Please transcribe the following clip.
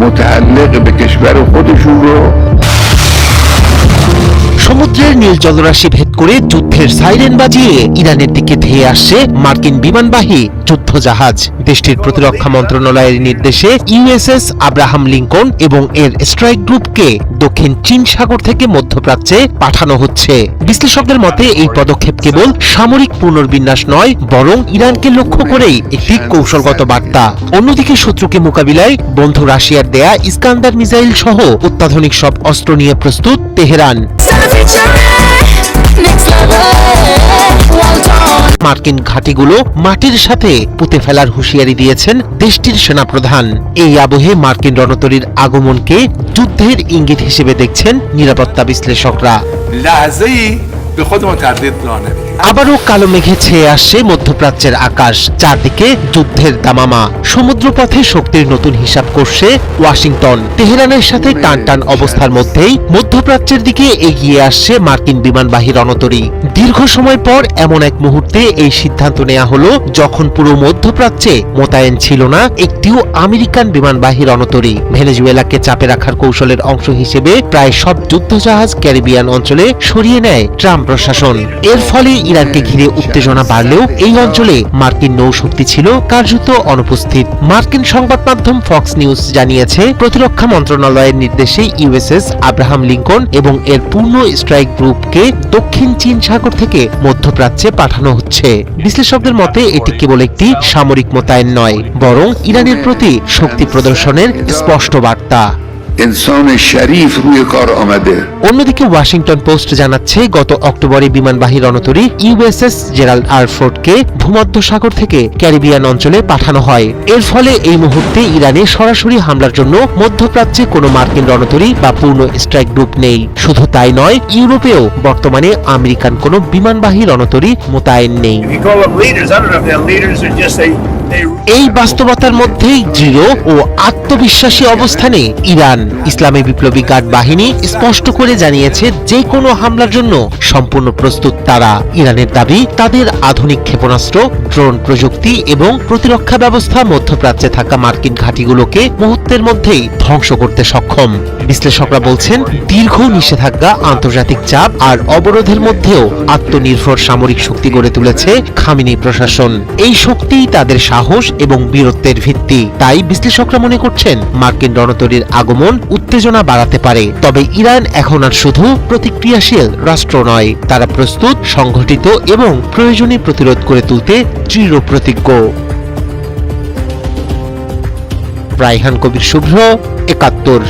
متعلق به کشور خودشون رو সমুদ্রের নীল জলরাশি ভেদ করে যুদ্ধের সাইরেন বাজিয়ে ইরানের দিকে ধেয়ে আসছে মার্কিন বিমানবাহী যুদ্ধ জাহাজ দেশটির প্রতিরক্ষা মন্ত্রণালয়ের নির্দেশে ইউএসএস আব্রাহাম লিঙ্কন এবং এর স্ট্রাইক গ্রুপকে দক্ষিণ চীন সাগর থেকে মধ্যপ্রাচ্যে পাঠানো হচ্ছে। বিশ্লেষকদের মতে, এই পদক্ষেপ কেবল সামরিক পুনর্বিন্যাস নয়, বরং ইরানকে লক্ষ্য করেই একটি কৌশলগত বার্তা। অন্যদিকে শত্রুকে মোকাবিলায় বন্ধু রাশিয়ার দেয়া ইস্কান্দার মিসাইল সহ অত্যাধুনিক সব অস্ত্র নিয়ে প্রস্তুত তেহরান। মার্কিন ঘাঁটিগুলো মাটির সাথে পুঁতে ফেলার হুঁশিয়ারি দিয়েছেন দেশটির সেনাপ্রধান। এই আবহে মার্কিন রণতরীর আগমনকে যুদ্ধের ইঙ্গিত হিসেবে দেখছেন নিরাপত্তা বিশ্লেষকরা। به خودمون تردید راه نمیدیم আবারও কালো মেঘে ছেয়ে আসছে মধ্যপ্রাচ্যের আকাশ চারদিকে যুদ্ধের দামামা সমুদ্রপথে শক্তির নতুন হিসাব করছে ওয়াশিংটন তেহরানের সাথে টান টান অবস্থার মধ্যেই মধ্যপ্রাচ্যের দিকে এগিয়ে আসছে মার্কিন বিমানবাহী রণতরী দীর্ঘ সময় পর এমন এক মুহূর্তে এই সিদ্ধান্ত নেওয়া হলো যখন পুরো মধ্যপ্রাচ্যে মোতায়েন ছিল না একটিও আমেরিকান বিমানবাহী রণতরী ভেনেজুয়েলাকে চাপে রাখার কৌশলের অংশ হিসেবে প্রায় সব যুদ্ধজাহাজ ক্যারিবিয়ান অঞ্চলে সরিয়ে নেয় ট্রাম্প প্রশাসন। এর ফলে ইরানকে ঘিরে উত্তেজনা বাড়লেও এই অঞ্চলে মার্কিন নৌশক্তি ছিল কার্যত অনুপস্থিত। মার্কিন সংবাদ মাধ্যম ফক্স নিউজ জানিয়েছে, প্রতিরক্ষা মন্ত্রণালয়ের নির্দেশে ইউএসএস আব্রাহাম লিঙ্কন এবং এর পূর্ণ স্ট্রাইক গ্রুপকে দক্ষিণ চীন সাগর থেকে মধ্যপ্রাচ্যে পাঠানো হচ্ছে। বিশ্লেষকদের মতে, এটি কেবল একটি সামরিক মোতায়েন নয়, বরং ইরানের প্রতি শক্তি প্রদর্শনের স্পষ্ট বার্তা। انسان شریف روی کار آمده অন্যদিকে ওয়াশিংটন পোস্ট জানাচ্ছে গত অক্টোবরে বিমানবাহী রণতরী ইউএসএস জেরাল্ড আরফোর্ডকে ভূমধ্য সাগর থেকে ক্যারিবিয়ান অঞ্চলে পাঠানো হয় এর ফলে এই মুহূর্তে ইরানে সরাসরি হামলার জন্য মধ্যপ্রাচ্যে কোনো মার্কিন রণতরী বা পূর্ণ স্ট্রাইক গ্রুপ নেই শুধু তাই নয় ইউরোপেও বর্তমানে আমেরিকান কোনো বিমানবাহী রণতরী মোতায়েন নেই এই বাস্তবতার মধ্যেই দৃঢ় ও আত্মবিশ্বাসী অবস্থানে ইরান ইসলামী বিপ্লবী গার্ড বাহিনী স্পষ্ট করে জানিয়েছে, যে কোনো হামলার জন্য সম্পূর্ণ প্রস্তুত তারা। ইরানের দাবি, তাদের আধুনিক ক্ষেপণাস্ত্র, ড্রোন প্রযুক্তি এবং প্রতিরক্ষা ব্যবস্থা মধ্যপ্রাচ্যে থাকা মার্কিন ঘাঁটিগুলোকে মুহূর্তের মধ্যেই ধ্বংস করতে সক্ষম। বিশ্লেষকরা বলছেন, দীর্ঘ নিষেধাজ্ঞা, আন্তর্জাতিক চাপ আর অবরোধের মধ্যেও আত্মনির্ভর সামরিক শক্তি গড়ে তুলেছে খামিনি প্রশাসন। এই শক্তিই তাদের সাহস এবং বীরত্বের ভিত্তি। তাই বিশ্লেষকরা মনে করছেন, মার্কিন রণতরীর আগমন উত্তেজনা বাড়াতে পারে। তবে ইরান এখন আর শুধু প্রতিক্রিয়াশীল রাষ্ট্র নয়, তারা প্রস্তুত সংগঠিত এবং প্রয়োজনে প্রতিরোধ করে তুলতে দৃঢ় প্রতিজ্ঞ। রাইহান কবির শুভ্র, একাত্তর।